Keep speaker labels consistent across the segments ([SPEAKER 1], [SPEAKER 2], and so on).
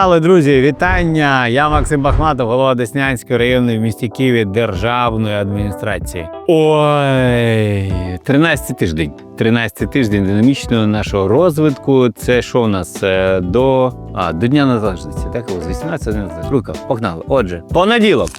[SPEAKER 1] Погнали, друзі! Вітання! Я Максим Бахматов, голова Деснянської районної в місті Києві державної адміністрації. Ой, 13 тиждень. 13 тиждень динамічного нашого розвитку. Це що у нас Е, до, а, до Дня Незалежності, так? З 18 Дня Незалежності. Рука, погнали. Отже, понеділок.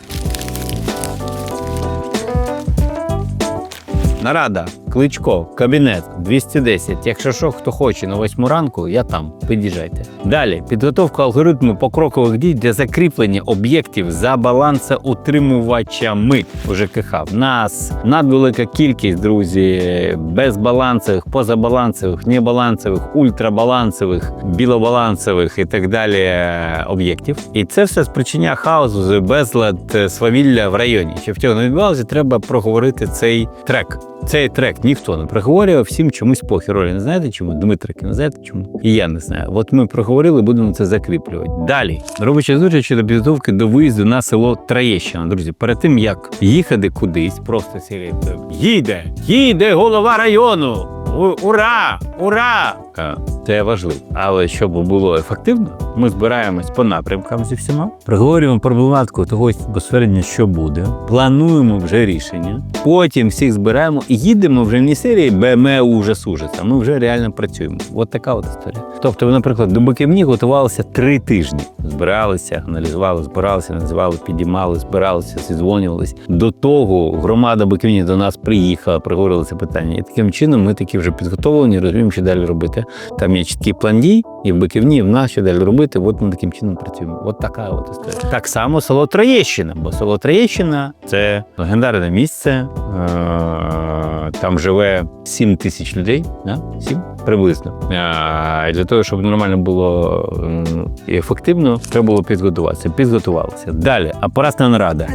[SPEAKER 1] Нарада, кличко, кабінет 210. Якщо що, хто хоче на восьму ранку, я там. Під'їжджайте. Далі підготовка алгоритму покрокових дій для закріплення об'єктів за балансоутримувачами у ЖКХ. В нас надвелика кількість, друзі, безбалансових, позабалансових, небалансових, ультрабалансових, білобалансових і так далі е, об'єктів. І це все спричиняє хаосу, безлад, свавілля в районі. Щоб цього не відбувалося, треба проговорити цей трек. Цей трек ніхто не проговорював, всім чомусь похер. Олі, Не знаєте чому? Дмитрик, не знаєте чому? І я не знаю. От ми проговорили, будемо це закріплювати. Далі робоча зустріч щодо підготовки до виїзду на село Троєщина. Друзі, перед тим як їхати кудись, просто сірі, їде, їде голова району. Ура! Ура! Е, Це важливо. Але щоб було ефективно, ми збираємось по напрямкам зі всіма, проговорюємо проблематику того безпосередньо, що буде, плануємо вже рішення. Потім всіх збираємо і їдемо вже не серії БМ ужас ужас, ми вже реально працюємо. От така от історія. Тобто, наприклад, до Биківні готувалися три тижні. Збиралися, аналізували, збиралися, аналізували, підіймали, збиралися, зідзвонювалися. До того громада Биківні до нас приїхала, проговорили це питання. І таким чином ми такі вже підготовлені, розуміємо, що далі робити. Там є чіткий план дій, і в Биківні, і в нас що далі робити. От ми таким чином працюємо. От така от історія. Так само село Троєщина, бо село Троєщина це легендарне місце. Е, Там живе 7 тисяч людей. Да? 7? Приблизно. А, і для того, щоб нормально було і ефективно, треба було підготуватися. Підготувалися. Далі, апаратна нарада.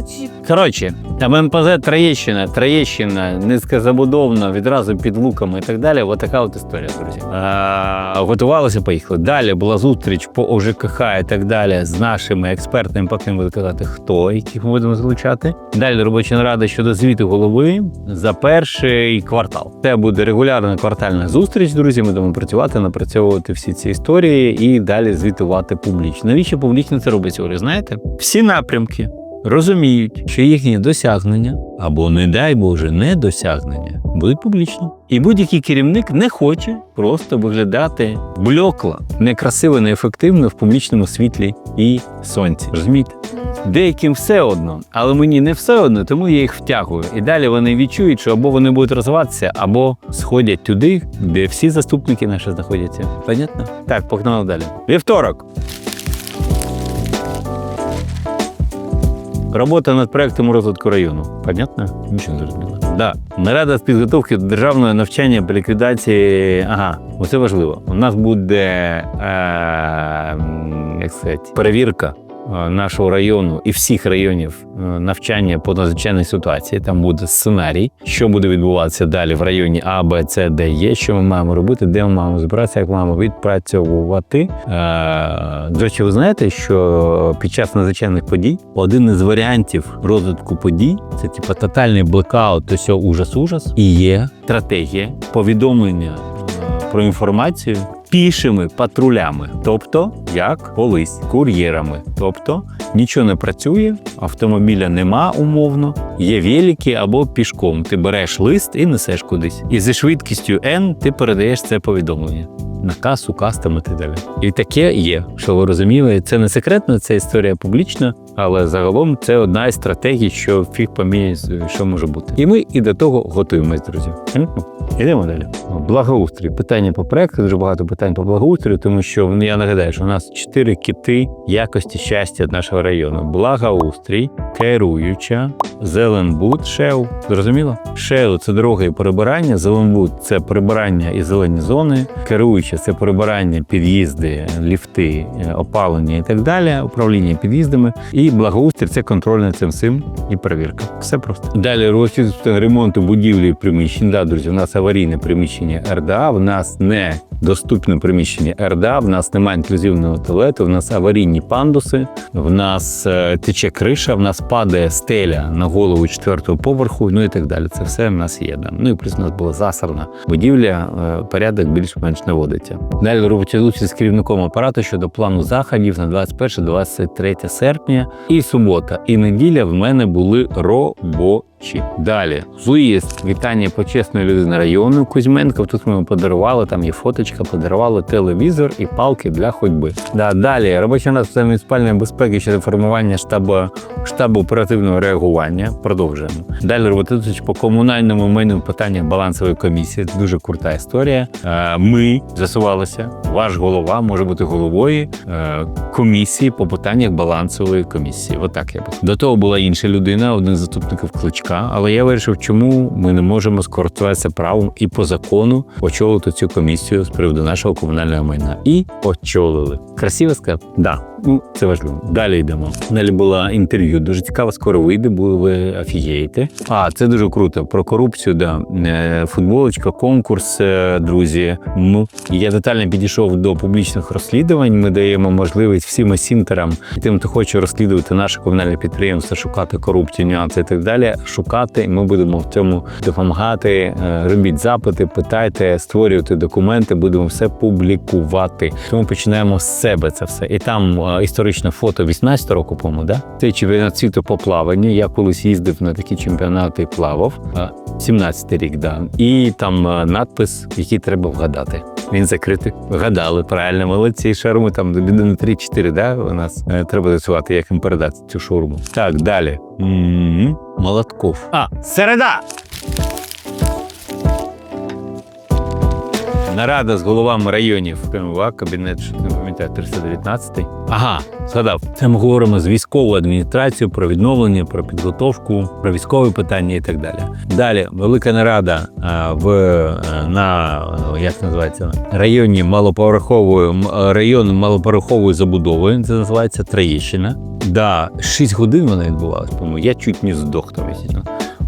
[SPEAKER 1] Коротше, там МПЗ Троєщина, Троєщина, низькозабудована, відразу під луками і так далі. Ось така от історія, друзі. А, готувалися, поїхали. Далі була зустріч по ОЖКХ і так далі з нашими експертами, поки не буду казати, хто, яких ми будемо залучати. Далі робоча нарада щодо звіту голови за перший квартал. Це буде регулярна квартальна зустріч, друзі. Ми будемо працювати, напрацьовувати всі ці історії і далі звітувати публічно. Навіщо публічно це робиться? Олі, знаєте? Всі напрямки розуміють, що їхні досягнення або, не дай Боже, недосягнення будуть публічні. І будь-який керівник не хоче просто виглядати блекло, некрасиво, неефективно в публічному світлі і сонці. Розумієте? Деяким все одно, але мені не все одно, тому я їх втягую. І далі вони відчують, що або вони будуть розвиватися, або сходять туди, де всі заступники наші знаходяться. Понятно? Так, погнали далі. Вівторок. Робота над проектом розвитку району. Понятно? Нічого не зрозуміло. Да. Нарада з підготовки до державного навчання по ліквідації. Ага, оце важливо. У нас буде е, як сказати, перевірка нашого району і всіх районів е, навчання по надзвичайній ситуації. Там буде сценарій, що буде відбуватися далі в районі А, Б, С, Д, Є, що ми маємо робити, де ми маємо збиратися, як маємо відпрацьовувати. Е, До речі, ви знаєте, що під час надзвичайних подій один із варіантів розвитку подій це типу тотальний блекаут, то все ужас-ужас, і є стратегія повідомлення е, про інформацію пішими патрулями, тобто як колись кур'єрами. Тобто нічого не працює, автомобіля нема умовно, є велики або пішком. Ти береш лист і несеш кудись. І зі швидкістю N ти передаєш це повідомлення. На касу, кастом і так далі. І таке є, що ви розуміли. Це не секретно, це історія публічна, але загалом це одна із стратегій, що фіг поміє, що може бути. І ми і до того готуємось, друзі. Ідемо далі. Благоустрій. Питання по проекту, дуже багато питань по благоустрою, тому що ну, я нагадаю, що у нас чотири кити якості щастя нашого району: благоустрій, керуюча, зеленбуд, шеу. Зрозуміло? Шеу це дорога і прибирання, зеленбуд це прибирання і зелені зони, керуюча це прибирання, під'їзди, ліфти, е, опалення і так далі, управління під'їздами. І благоустрій це контроль над цим всім і перевірка. Все просто. Далі розвиток ремонту будівлі і приміщень. Да, друзі, у нас аварійне приміщення РДА. В нас не доступне приміщення РДА. В нас немає інклюзивного туалету, в нас аварійні пандуси, в нас е, тече криша, в нас падає стеля на голову четвертого поверху, ну і так далі. Це все в нас є. Да. Ну і плюс у нас була засарна будівля, е, порядок більш-менш наводиться. Далі зустріч з керівником апарату щодо плану заходів на 21-23 серпня. І субота, і неділя в мене були робочі. Далі виїзд, вітання почесної людини району Кузьменка. Тут ми подарували, там є фоточка, подарували телевізор і палки для ходьби. Да, далі робоча нас муніципальної безпеки щодо формування штабу штабу оперативного реагування. Продовжуємо. Далі робота по комунальному майну питання балансової комісії. Це дуже крута історія. Е, Ми з'ясувалися, ваш голова може бути головою е, комісії по питаннях балансової комісії. Отак я б. До того була інша людина, один з заступників кличка. Але я вирішив, чому ми не можемо скористуватися правом і по закону очолити цю комісію з приводу нашого комунального майна. І очолили. Красиво сказав? Да. Ну, це важливо. Далі йдемо. Далі було інтерв'ю. Дуже цікаво, скоро вийде, бо ви офігієте. А, це дуже круто. Про корупцію, да. Е, Футболочка, конкурс, е, друзі. Ну, я детально підійшов до публічних розслідувань. Ми даємо можливість всім осінтерам тим, хто хоче розслідувати наше комунальне підприємство, шукати корупцію, нюанси і так далі. Шукати, і ми будемо в цьому допомагати. Е, Робіть запити, питайте, створювати документи, будемо все публікувати. Тому починаємо з себе це все. І там е, історичне фото 18 року, по-моєму, да? Це чемпіонат світу по плаванню. Я колись їздив на такі чемпіонати і плавав. Е, 17 рік, да. І там е, надпис, який треба вгадати. Він закритий. Вгадали, правильно, молодці. Шаурми там людини 3-4, да? У нас е, треба з'ясувати, як їм передати цю шаурму. Так, далі. М, Молотков. А, середа! Нарада з головами районів КМВА, кабінет, що не пам'ятаю, 319. Ага, згадав. Це ми говоримо з військовою адміністрацією про відновлення, про підготовку, про військові питання і так далі. Далі велика нарада а, в е, на е, як називається районі малоповерхової е, район малоповерхової забудови. Це називається Троєщина. Да, 6 годин вона відбувалась. По-моєму, я чуть не здох там.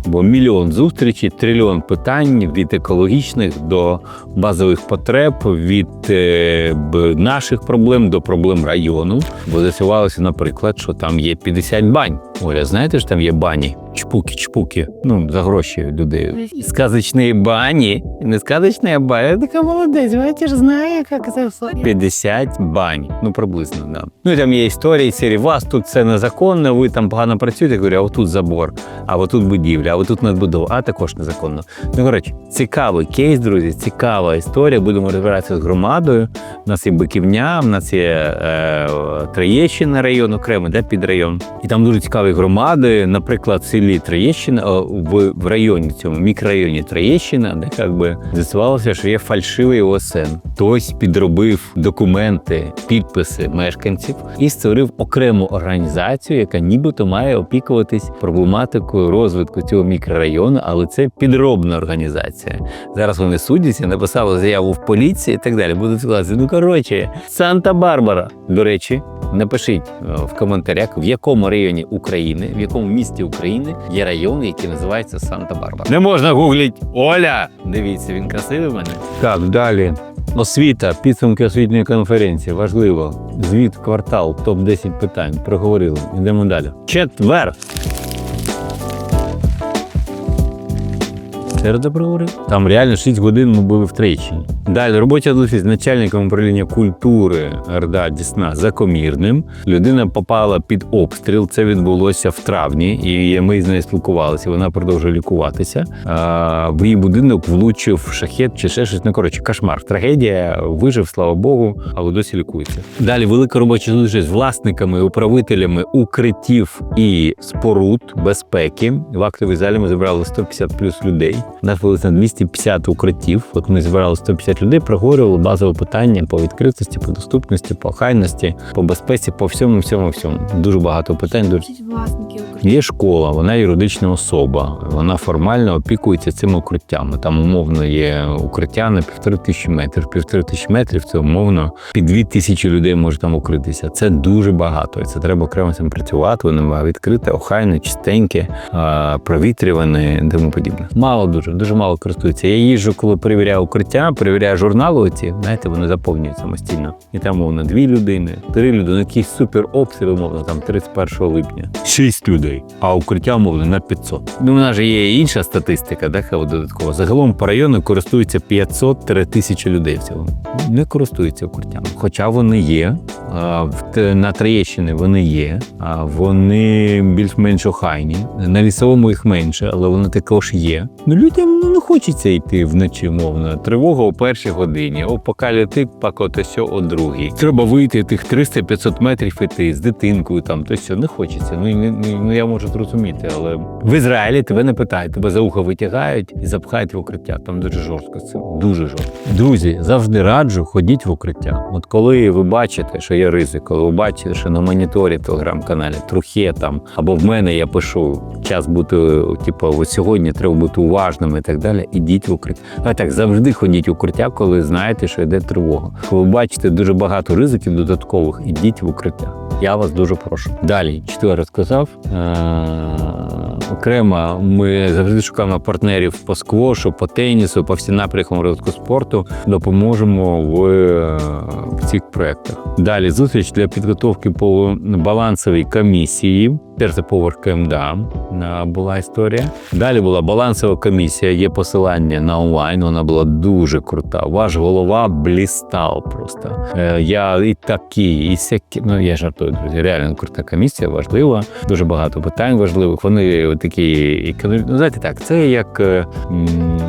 [SPEAKER 1] Бо мільйон зустрічей, трильйон питань від екологічних до базових потреб, від е, наших проблем до проблем району. Бо з'ясувалося, наприклад, що там є 50 бань. Оля, знаєте ж, там є бані? Чпуки, чпуки. Ну, за гроші людей. Сказочні бані. Не сказочні, бані. Я така молодець, бачите ж знає, як це все. 50 бань. Ну, приблизно, да. Ну і там є історії серії, вас тут це незаконно, ви там погано працюєте. Я говорю, а отут забор, а отут будівля, а отут надбудова, а також незаконно. Ну, коротше, цікавий кейс, друзі, цікава історія. Будемо розбиратися з громадою. У нас є Биківня, в нас є е, Троєщина район, окремо, де підрайон. І там дуже цікаві громади. Наприклад, в селі Троєщина, в, в районі цьому мікрорайоні Троєщина, де як з'ясувалося, що є фальшивий ОСН. Хтось підробив документи, підписи мешканців і створив окрему організацію, яка нібито має опікуватись проблематикою розвитку цього мікрорайону, але це підробна організація. Зараз вони судяться, написали заяву в поліції і так далі. Будуть класи. Ну коротше, Санта-Барбара. До речі, напишіть е, в коментарях, в якому районі України, в якому місті України є район, який називається Санта-Барбара. Не можна гугліть Оля. Дивіться, він красивий в мене. Так, далі. Освіта, підсумки освітньої конференції. Важливо. Звіт квартал, топ 10 питань. Проговорили. Йдемо далі. Четвер. Середа проговорив. Там реально 6 годин ми були в Трещині. Далі робоча зустріч з начальником управління культури РДА Дісна Закомірним. Людина попала під обстріл. Це відбулося в травні, і ми з нею спілкувалися. Вона продовжує лікуватися. А, в її будинок влучив шахет чи ще щось. Ну коротше, кошмар. Трагедія вижив, слава Богу, але досі лікується. Далі велика робоча зустріч з власниками, управителями укриттів і споруд безпеки. В актовій залі ми зібрали 150 плюс людей. Нас було на 250 укриттів. От ми зібрали 150 людей, проговорювали базове питання по відкритості, по доступності, по хайності, по безпеці, по всьому, всьому, всьому. Дуже багато питань. Дуже
[SPEAKER 2] укриття?
[SPEAKER 1] Є школа, вона юридична особа. Вона формально опікується цими укриттями. Там умовно є укриття на півтори тисячі метрів. Півтори тисячі метрів це умовно під дві тисячі людей може там укритися. Це дуже багато. І це треба окремо цим працювати. Воно відкрите, охайне, чистеньке, провітрюване тому подібне. Мало дуже, дуже мало користуються. Я їжджу, коли перевіряю укриття, перевіряю журнали. Оці, знаєте, вони заповнюють самостійно. І там мовно дві людини, три людини, якийсь супер обстріл, умовно, там 31 липня. Шість людей, а укриття умовно на 500. Ну, у нас же є інша статистика, от додаткова. Загалом по району користується 500-1000 людей в цілому. Не користуються укриттям. Хоча вони є. На Троєщині вони є, вони більш-менш охайні. На лісовому їх менше, але вони також є. Ну людям ну, не хочеться йти вночі, мовно. Тривога о першій годині, о поки летить, поки сьо о другій. Треба вийти тих 300-500 метрів іти з дитинкою там, то сьо. Не хочеться. Ну, ну я можу зрозуміти, але в Ізраїлі тебе не питають, тебе за ухо витягають і запхають в укриття. Там дуже жорстко цим. Дуже жорстко. Друзі, завжди раджу, ходіть в укриття. От коли ви бачите, що є ризик, коли ви бачите, що на моніторі телеграм-каналі трухе там, або в мене я пишу час бути, типу, ось сьогодні треба бути уважним і так далі. Ідіть в укриття. А так завжди ходіть в укриття, коли знаєте, що йде тривога. Коли ви бачите дуже багато ризиків додаткових, ідіть в укриття. Я вас дуже прошу. Далі, що я розказав. Е- окремо ми завжди шукаємо партнерів по сквошу, по тенісу, по всім напрямкам розвитку спорту. Допоможемо в, е, в цих проєктах. Далі зустріч для підготовки по балансовій комісії. Перший поверх КМДА е, була історія. Далі була балансова комісія. Є посилання на онлайн. Вона була дуже крута. Ваш голова блістав просто. Е, Я і такі, і сякі. Ну я жартую, друзі. Реально крута комісія, важлива. Дуже багато питань важливих. Вони такі ну, знаєте так. Це як е,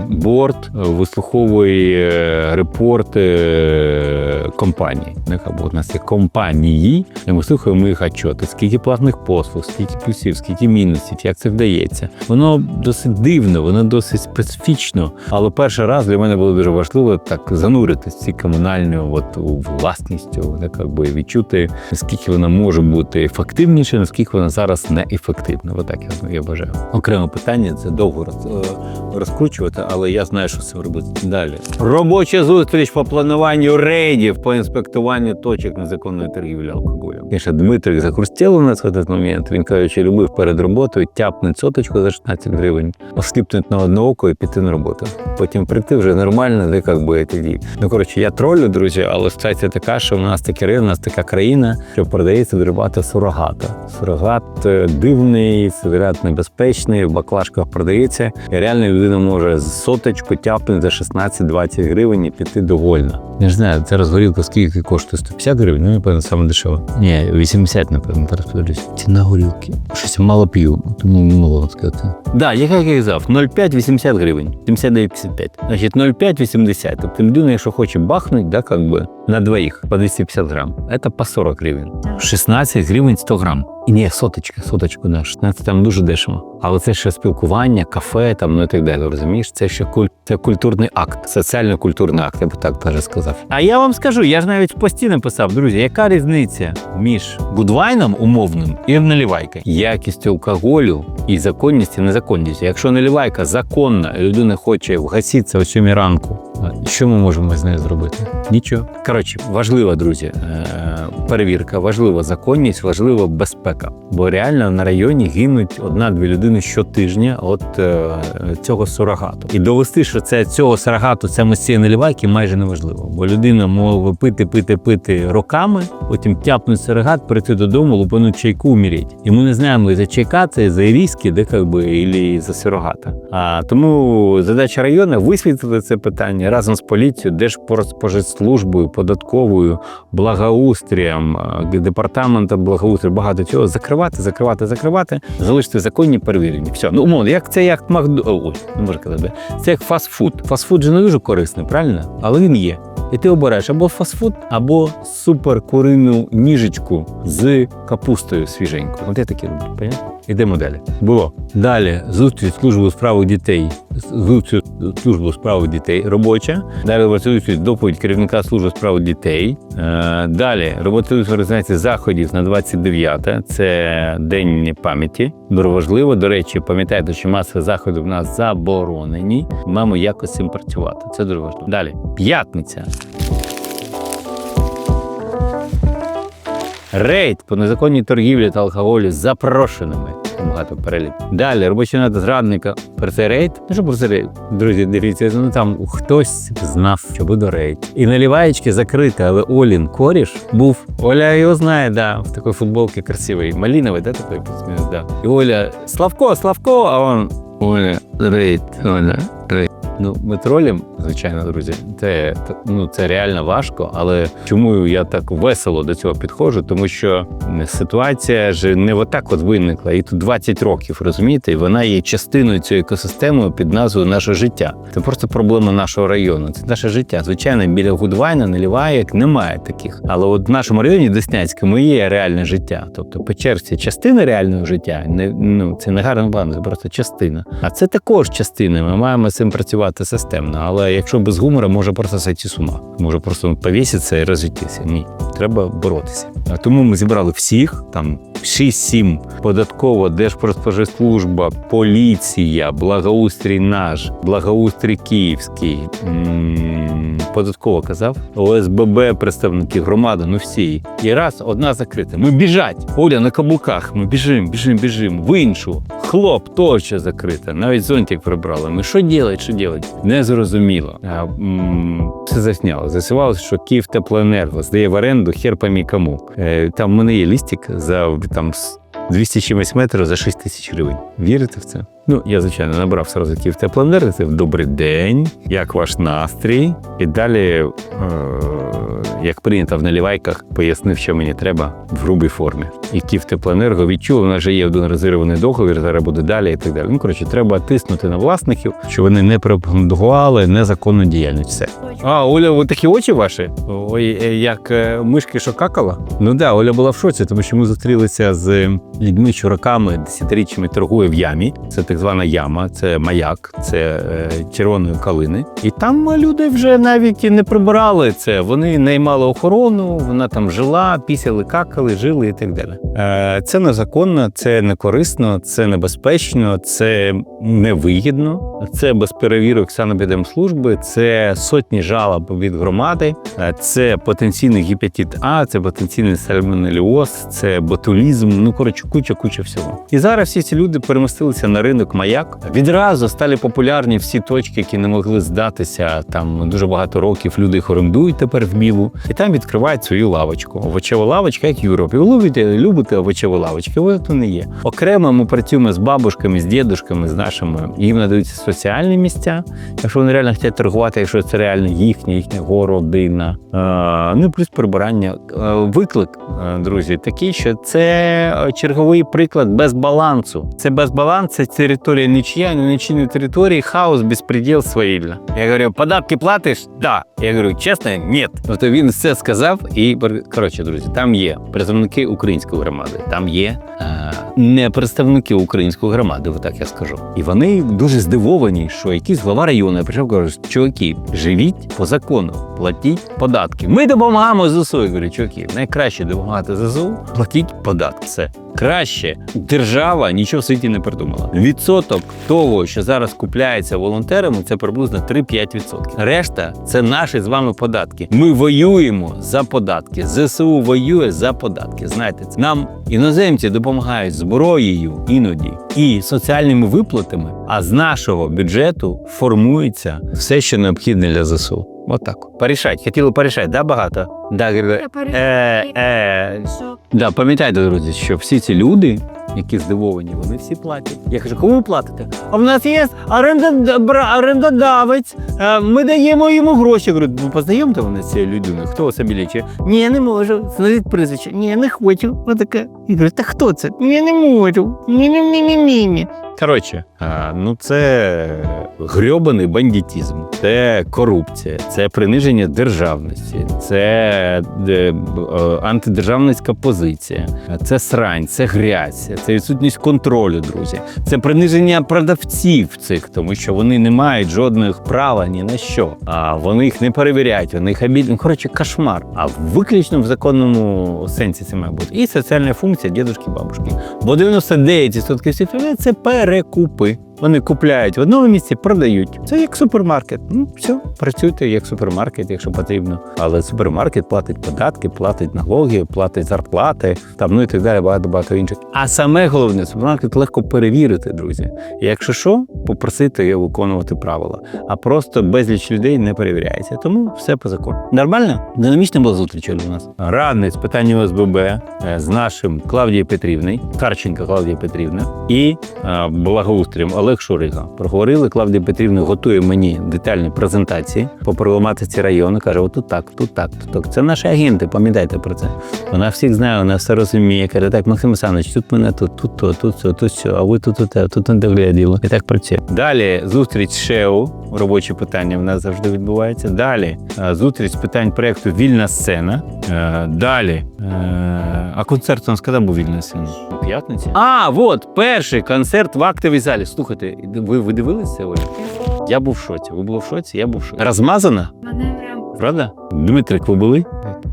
[SPEAKER 1] борт вислуховує репорти компанії. Або у нас є компанії, і ми слухаємо їх отчоти, скільки платних послуг, скільки плюсів, скільки мінусів, як це вдається. Воно досить дивно, воно досить специфічно. Але перший раз для мене було дуже важливо так зануритися ці комунальні от, власністю, так, якби відчути, наскільки вона може бути ефективніше, наскільки вона зараз неефективна. Отак я, я бажаю. Окреме питання це довго е, розкручувати, але я знаю, що цим робити далі. Робоча зустріч по плануванню рейдів по інспектуванню точок незаконної торгівлі алкоголем. Дмитрик захрустів у нас в цей момент. Він що любив перед роботою тяпнуть соточку за 16 гривень, осліпнуть на одне око і піти на роботу. Потім прийти вже нормально, де як би тоді. Ну коротше, я тролю, друзі, але ситуація така, що в нас таке ринок, у нас така країна, що продається дуже сурогата. Сурогат е, дивний, сурогат небезпечний, в баклажках продається. І реально людина може з соточку тяпнути за 16-20 гривень і піти довольно. Не знаю, це розгорілка скільки коштує 150 гривень, ну, напевно, саме дешево. Ні, 80, напевно, зараз подивлюсь. Ціна горілки. Щось мало п'ю, тому не можу сказати. Да, як я казав, 0,5 80 гривень, 79,55. Значить, 0,5 80. Тобто людина, якщо хоче бахнути, да, как би, на двоїх по 250 грам, це по 40 гривень. 16 гривень 100 грам. І ні, соточка, соточку, да, 16 там дуже дешево. Але це ще спілкування, кафе там, ну і так далі. Розумієш, це ще куль... це культурний акт, соціально-культурний акт, я б так теж сказав. А я вам скажу, я ж навіть в пості написав, друзі, яка різниця між гудвайном умовним і наливайкою? Якість алкоголю і законність і незаконність. Якщо наливайка законна, і людина хоче вгаситися о 7 ранку, що ми можемо з нею зробити? Нічого. Коротше, важлива, друзі, е, перевірка, важлива законність, важлива безпека. Бо реально на районі гинуть одна-дві людини щотижня від е, цього сурогату. І довести, що це цього сурогату, це цієї наливайки, майже неможливо. Бо людина може пити, пити, пити роками, потім тяпнуть сурогат, прийти додому, лупануть чайку, умереть. І ми не знаємо, за чайка це за ірійські, де как би, і за сурогата. А тому задача району висвітлити це питання разом з поліцією, Держпродспоживслужбою, податковою, благоустрієм, е, департаментом благоустрою, багато цього закривати, закривати, закривати, залишити законні перевірені. Все, ну умовно, як це як Макдо... Ой, не можу казати. Це як фастфуд. Фастфуд же не дуже корисний, правильно? Але він є. І ти обираєш або фастфуд, або супер курину ніжечку з капустою свіженькою. От я такі роблю, понятно? Ідемо далі. Було. Далі зустріч з службою у справах дітей. Зустріч службу у справах дітей робоча. Далі роботи доповідь керівника служби у справах дітей. Е, Далі роботи організації заходів на 29 це День пам'яті. Дуже важливо. До речі, пам'ятайте, що масові заходи в нас заборонені. Маємо якось цим працювати. Це дуже важливо. Далі п'ятниця. Рейд по незаконній торгівлі та алкоголю запрошеними. Багато перелік. Далі робоча нада зрадника про рейд. Ну що про рейд? Друзі, дивіться, ну там хтось знав, що буде рейд. І наліваєчки закрита, але Олін коріш був. Оля його знає, да, в такій футболці красивій. Маліновий, да, такий плюс-мінус, да. І Оля Славко, Славко, а он Оля, рейд, Оля. Ну, ми тролім, звичайно, друзі. Це, ну, це реально важко, але чому я так весело до цього підходжу? Тому що ситуація ж не отак от виникла. І тут 20 років, розумієте, і вона є частиною цієї екосистеми під назвою наше життя. Це просто проблема нашого району. Це наше життя. Звичайно, біля Гудвайна, Наліваєк немає таких. Але от в нашому районі Деснянському є реальне життя. Тобто Печерці частина реального життя. Не, ну, це не гарно план, це просто частина. А це також частина. Ми маємо цим працювати системно. Але якщо без гумора, може просто сойти з ума. Може просто повіситися і розійтися. Ні, треба боротися. А тому ми зібрали всіх там 6-7 податкова, Держпродспоживслужба, поліція, благоустрій наш, благоустрій київський, податково казав, ОСББ, представники громади, ну всі. І раз одна закрита. Ми біжать. Оля на каблуках. Ми біжимо, біжимо, біжимо. В іншу. Хлоп, точно закрита. Навіть зонтик прибрали. Ми що робити, що робити? Не зрозуміло. А, Все засняло. Засувалося, що Київ теплоенерго здає в оренду хер поймі кому. Е, Там в мене є лістик за там 200 чимось метрів за 6 тисяч гривень. Вірите в це? Ну, я, звичайно, набрав сразу Київ теплоенерго. Це добрий день, як ваш настрій? І далі, е, як прийнято в наливайках, пояснив, що мені треба в грубій формі. І Київ теплоенерго відчув, у нас вже є один розірваний договір, зараз буде далі і так далі. Ну, коротше, треба тиснути на власників, що вони не пропагандували незаконну діяльність. Все. А, Оля, ви такі очі ваші? Ой, е, як е, мишки, що какала? Ну да, Оля була в шоці, тому що ми зустрілися з людьми, що роками, десятиріччями торгує в ямі. Це так звана яма, це маяк, це е, червоної калини. І там люди вже навіть і не прибирали це. Вони наймали охорону, вона там жила, пісяли, какали, жили і так далі. Е, це незаконно, це не корисно, це небезпечно, це невигідно. Це без перевірок санепідемслужби, це сотні жалоб від громади, е, це потенційний гепатит А, це потенційний сальмонеліоз, це ботулізм. Ну коротше, куча, куча всього. І зараз всі ці люди перемістилися на ринок маяк. Відразу стали популярні всі точки, які не могли здатися. Там дуже багато років люди їх орендують тепер в білу, і там відкривають свою лавочку. Овочева лавочка, як Юропі. Ви любите, любите овочеві лавочки? Ви то не є. Окремо ми працюємо з бабушками, з дідушками, з нашими. Їм надаються соціальні місця, якщо вони реально хочуть торгувати, якщо це реально їхня, їхня городина. Ну плюс прибирання. Виклик, друзі, такий, що це черговий приклад безбалансу. Це безбаланс, це територія нічия, на нічійній території, хаос, безпреділ, свавілля. Я говорю, податки платиш? Да. Я говорю, чесно, ні. Тобто він все сказав, і коротше, друзі, там є представники української громади, там є е, не представники української громади, так я скажу. І вони дуже здивовані, що якийсь глава району прийшов каже, чуваки, живіть по закону, платіть податки. Ми допомагаємо ЗСУ. Я говорю, чуваки, найкраще допомагати ЗСУ, платіть податки. Все. Краще держава нічого в світі не придумала. Відсоток того, що зараз купляється волонтерами, це приблизно 3-5%. Решта це наші з вами податки. Ми воюємо за податки. ЗСУ воює за податки. Знаєте, це нам іноземці допомагають зброєю іноді і соціальними виплатами. А з нашого бюджету формується все, що необхідне для ЗСУ. Отак. Порішать. Хотіли порішати, да, багато? Да, е, е, Да, пам'ятайте, друзі, що всі ці люди, які здивовані, вони всі платять. Я кажу, кому ви платите? А в нас є орендодавець. е, Ми даємо йому гроші. Я говорю, ви познайомте мене з цією людиною. Хто особі обілічує? Ні, не можу. Знайдіть прізвище. Ні, не хочу. Отаке. Я та хто це? Я не можу. Ні-ні-ні-ні-ні. Коротше, а, ну це грьобаний бандитізм, це корупція, це приниження державності, це е, е, антидержавницька позиція, це срань, це грязь, це відсутність контролю, друзі. Це приниження продавців цих, тому що вони не мають жодних права ні на що. А вони їх не перевіряють, вони їх обідні. Коротше, кошмар. А виключно в законному сенсі це має бути. І соціальна функція дідушки бабушки. Бо 99% всіх людей це перекупи. Вони купляють в одному місці, продають. Це як супермаркет. Ну, все, працюйте як супермаркет, якщо потрібно. Але супермаркет платить податки, платить налоги, платить зарплати, там ну і так далі, багато багато інших. А саме головне, супермаркет легко перевірити, друзі. Якщо що, попросити його виконувати правила. А просто безліч людей не перевіряється. Тому все по закону. Нормально? Динамічна була зустріч у нас. Радник з питань ОСББ е, з нашим Клавдією Петрівною, Харченко Клавдія Петрівна і е, благоустрієм Олег Шурига. Проговорили. Клавдія Петрівна готує мені детальні презентації по проблематиці району. Каже: отут так, тут так, тут так. Це наші агенти, пам'ятайте про це. Вона всіх знає, вона все розуміє. Каже, так, Максим Олександрович, тут мене тут, тут то, тут все, тут все, а ви тут, тут, тут, тут не догляділо. І так працює. Далі зустріч ШЕУ. Робочі питання в нас завжди відбуваються. Далі е, зустріч з питань проєкту Вільна сцена. Е, Далі. е, А концерт у нас коли був вільна сцена? У п'ятниці? А, от перший концерт в актовій залі. Слухайте, ви, ви дивилися Оль? Я був в шоці. Ви були в шоці? Я був в шоці. Розмазана?
[SPEAKER 2] Мене прям
[SPEAKER 1] Правда? Дмитрик, ви були?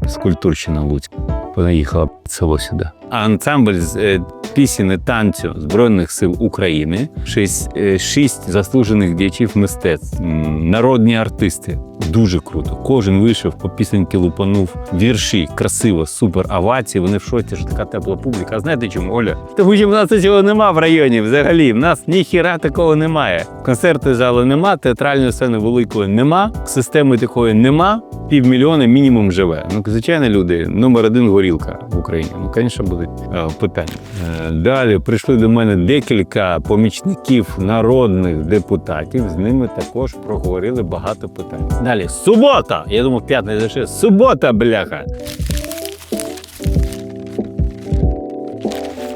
[SPEAKER 1] Скульптурщина Культурщина Луцьк. Вона їхала село сюди. Ансамбль з е, пісень і танцю Збройних сил України, шість, е, шість заслужених діячів мистецтв, народні артисти. Дуже круто. Кожен вийшов по пісеньки лупанув вірші, красиво, супер авації. Вони в шоці, що така тепла публіка. А знаєте чому, Оля? Тому що в нас цього нема в районі. Взагалі, в нас ніхіра такого немає. Концертної зали нема, театральної сцени великої нема, системи такої нема. Півмільйона мінімум живе. Ну, звичайно, люди, номер один горілка в Україні. Ну, звісно, будуть е, питання. Е, далі прийшли до мене декілька помічників народних депутатів. З ними також проговорили багато питань. Далі субота. Я думав, п'ятниця ще субота, бляха.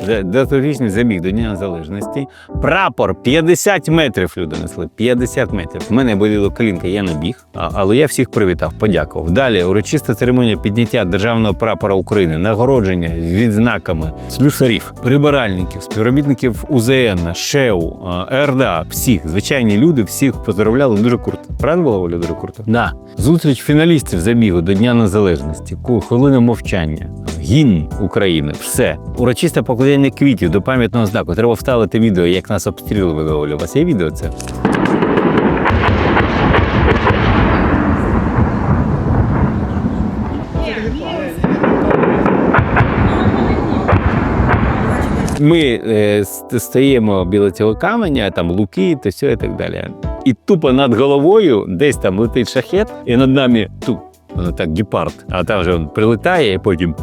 [SPEAKER 1] Датологічний забіг до Дня Незалежності. Прапор 50 метрів люди несли. 50 метрів. В мене боліло колінка, я не біг, але я всіх привітав, подякував. Далі урочиста церемонія підняття державного прапора України, нагородження відзнаками слюсарів, прибиральників, співробітників УЗН, ШЕУ, РДА, всіх звичайні люди, всіх поздравляли дуже круто. Правда було Оля, дуже круто? Да. Зустріч фіналістів забігу до Дня Незалежності, хвилина мовчання, гімн України, все. Урочисте покладання квітів до пам'ятного знаку. Треба вставити відео, як нас обстрілювали. Оля. У вас є відео це? Ми е, ст- стаємо біля цього каменя, там луки та все і так далі. І тупо над головою десь там летить шахет, і над нами тут. Так гепард, а там вже він прилетає, і потім.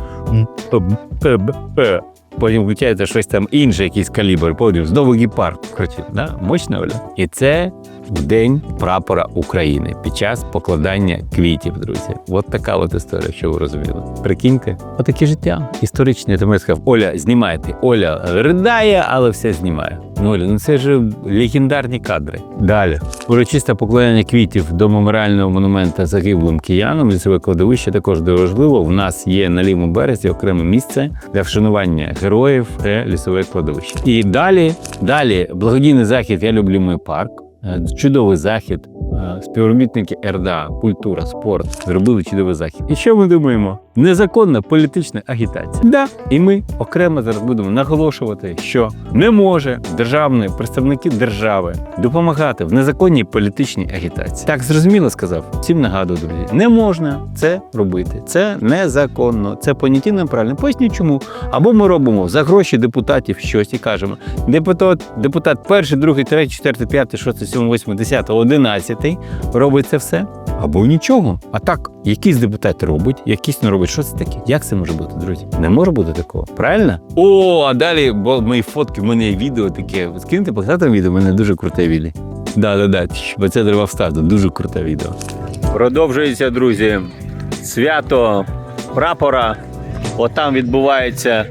[SPEAKER 1] Потім включається щось там інше, якийсь калібр, потім знову гіпард. Коротше, да? мощно, Оля? І це в день прапора України під час покладання квітів, друзі. От така от історія, що ви розуміли. Прикиньте, отаке життя історичне. Тому я сказав, Оля, знімайте. Оля ридає, але все знімає. Ну, Оля, ну це ж легендарні кадри. Далі. Урочисте покладання квітів до меморіального монумента загиблим киянам. Лісове кладовище також дуже важливо. В нас є на лівому березі окреме місце для вшанування героїв. Лісове кладовище. І далі, далі, благодійний захід. Я люблю мій парк. Е, Чудовий захід. Е, Співробітники РДА, культура, спорт зробили чудовий захід. І що ми думаємо? Незаконна політична агітація. Да. І ми окремо зараз будемо наголошувати, що не може державні представники держави допомагати в незаконній політичній агітації. Так зрозуміло сказав. Всім нагадую, друзі, не можна це робити. Це незаконно. Це поняття неправильно. Поясню чому. Або ми робимо за гроші депутатів щось і кажемо: депутат, депутат перший, другий, третій, четвертий, п'ятий, шостий, сьомий, восьмий, десятий, одинадцятий робить це все. Або нічого. А так, якийсь депутат робить, якийсь не робить. Що це таке? Як це може бути, друзі? Не може бути такого. Правильно? О, а далі, бо мої фотки, в мене є відео таке. Скиньте, показати відео, в мене дуже круте відео. Да, да, да. Бо це треба вставити. Дуже круте відео. Продовжується, друзі. Свято прапора. Отам відбувається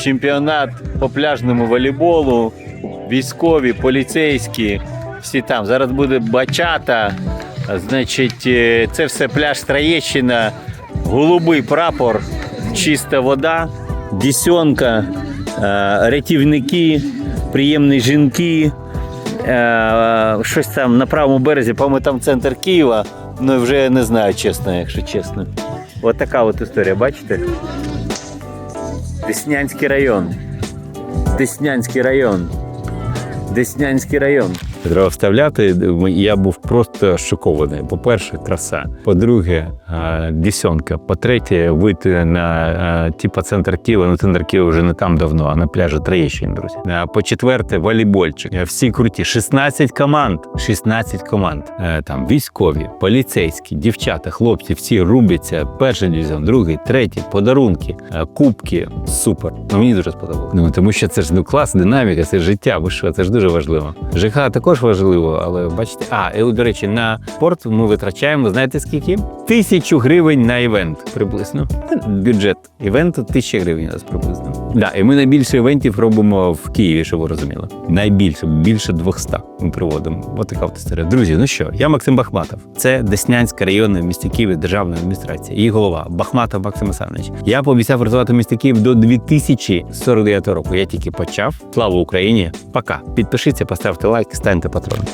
[SPEAKER 1] чемпіонат по пляжному волейболу, військові, поліцейські, всі там. Зараз буде бачата. Значить, е, це все пляж Троєщина, голубий прапор, чиста вода, дісьонка, е, рятівники, приємні жінки. Е, щось там на правому березі, по-моєму, там центр Києва. Ну вже я не знаю, чесно, якщо чесно. От така от історія, бачите? Деснянський район. Деснянський район. Деснянський район. Треба вставляти. Я був просто шокований. По-перше, краса. По-друге, десятка. По-третє, вийти на типа центр Києва. Ну, центр Києва вже не там давно, а на пляжі Троєщини, друзі. По-четверте, волейбольчик. Всі круті. 16 команд. 16 команд. Е, Там військові, поліцейські, дівчата, хлопці, всі рубляться. Перший дивізіон, другий, третій, подарунки, е, кубки. Супер. Ну, мені дуже сподобалося. Ну, тому що це ж ну, клас, динаміка, це життя. Ви що, це ж дуже важливо. ЖК також важливо, але бачите, а і, до речі, на спорт ми витрачаємо, знаєте скільки? Тисячу гривень на івент приблизно. Бюджет івенту тисяча гривень у нас приблизно. Да, і ми найбільше івентів робимо в Києві, щоб ви розуміли. Найбільше, більше 200 ми проводимо. От така от історія. Друзі, ну що, я Максим Бахматов. Це Деснянська районна в місті Києві державна адміністрація. Її голова Бахматов Максим Асанович. Я пообіцяв працювати в місті Київ до 2049 року. Я тільки почав. Слава Україні! Пока. Підпишіться, поставте лайк, станьте патроном.